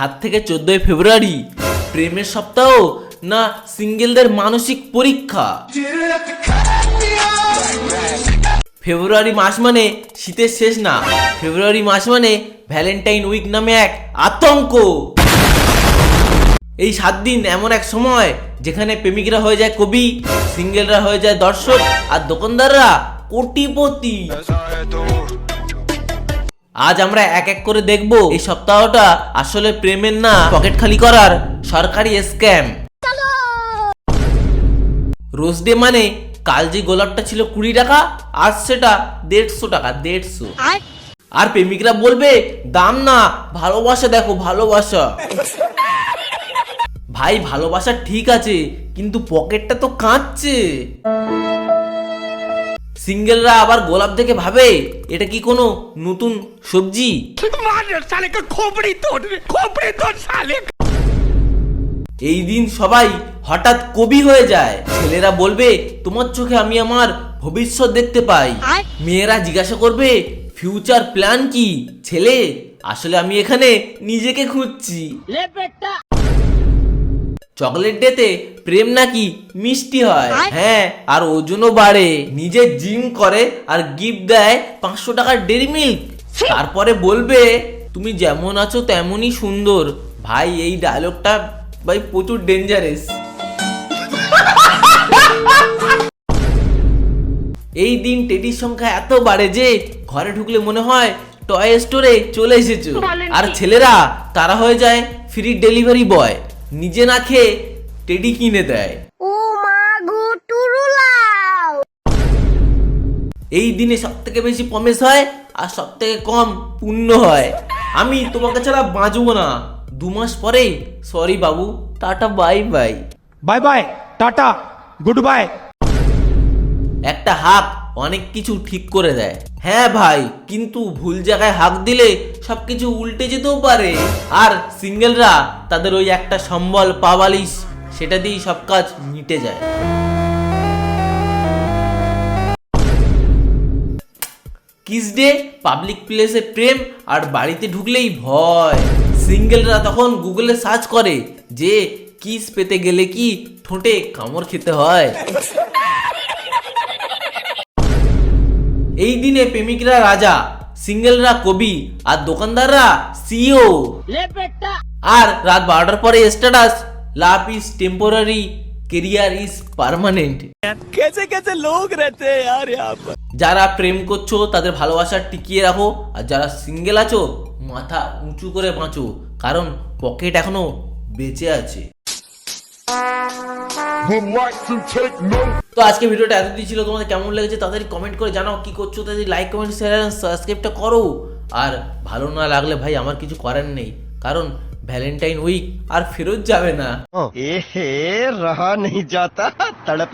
সাত থেকে চোদ্দই ফেব্রুয়ারি, প্রেমের সপ্তাহ না সিঙ্গেলদের মানসিক পরীক্ষা? ফেব্রুয়ারি মাস মানে শীতের শেষ না, ফেব্রুয়ারি মাস মানে ভ্যালেন্টাইন উইক নামে এক আতঙ্ক। এই সাত দিন এমন এক সময় যেখানে প্রেমিকরা হয়ে যায় কবি, সিঙ্গেলরা হয়ে যায় দর্শক আর দোকানদাররা কোটিপতি। আজ আমরা এক এক করে দেখব এই সপ্তাহটা আসলে প্রেমের না পকেট খালি করার সরকারি স্ক্যাম। রোজ ডে মানে কাল যে গোলাপটা ছিল কুড়ি টাকা আজ সেটা দেড়শো টাকা দেড়শো। আর প্রেমিকরা বলবে দাম না ভালোবাসা দেখো ভালোবাসা। ভাই ভালোবাসা ঠিক আছে কিন্তু পকেটটা তো কাঁদছে। সিঙ্গেলরা আবার গোলাপ দেখে ভাবে এটা কি কোনো নতুন সবজি? এই দিন সবাই হঠাৎ কবি হয়ে যায়। ছেলেরা বলবে তোমার চোখে আমি আমার ভবিষ্যৎ দেখতে পাই। মেয়েরা জিজ্ঞাসা করবে ফিউচার প্ল্যান কি? ছেলে আসলে আমি এখানে নিজেকে খুঁজছি। চকলেট ডেতে প্রেম নাকি মিষ্টি হয়? হ্যাঁ আর ওজনও বাড়ে। নিজে জিম করে আর গিফট দেয় পাঁচশো টাকার ডেরি মিল্ক। তারপরে বলবে তুমি যেমন আছো তেমনই সুন্দর। ভাই এই ডায়লগটা ভাই প্রচুর ডেঞ্জারাস এই দিন টেডির সংখ্যা এত বাড়ে যে ঘরে ঢুকলে মনে হয় টয় স্টোরে চলে এসেছ। আর ছেলেরা তারা হয়ে যায় ফ্রি ডেলিভারি বয় নিজে না খেয়ে টেডি কিনে দেয়। ও এই দিনে সব থেকে বেশি প্রমেস হয় আর সব থেকে কম পুণ্য হয়। আমি তোমাকে ছাড়া বাঁচবো না। দু মাস পরে সরি বাবু tata bye bye bye bye tata good bye একটা হাফ অনেক কিছু ঠিক করে দেয়। হ্যাঁ ভাই, কিন্তু ভুল জায়গায় হাক দিলে সবকিছু উল্টে যেতেও পারে। আর সিঙ্গেলরা তাদের ওই একটা সম্বল, পাওয়ালিশ, সেটা দিয়েই সব কাজ মিটে যায়। কিস ডে, পাবলিক প্লেসে প্রেম আর বাড়িতে ঢুকলেই ভয়। সিঙ্গেলরা তখন গুগলে সার্চ করে যে, কিস পেতে গেলে কি ঠোঁটে কামড় খেতে হয়। এই দিনে প্রেমিকরা রাজা সিঙ্গেলরা কবি আর দোকানদাররা সিও আর রাত বারোটার পরে status love is temporary career is permanent. লোক যারা প্রেম করছ তাদের ভালোবাসা টিকিয়ে রাখো। আর যারা সিঙ্গেল আছো মাথা উঁচু করে বাঁচো কারণ পকেট এখনও বেঁচে আছে। তো আজকে ভিডিওটা এতদিন ছিল তোমাদের কেমন লেগেছে তাদের কমেন্ট করে জানাও কি করছ তাদের লাইক কমেন্ট শেয়ার সাবস্ক্রাইবটা করো। আর ভালো না লাগলে ভাই আমার কিছু করার নেই কারণ ভ্যালেন্টাইন উইক আর ফেরত যাবে না। এ হে রহা নেই যাতা তড়প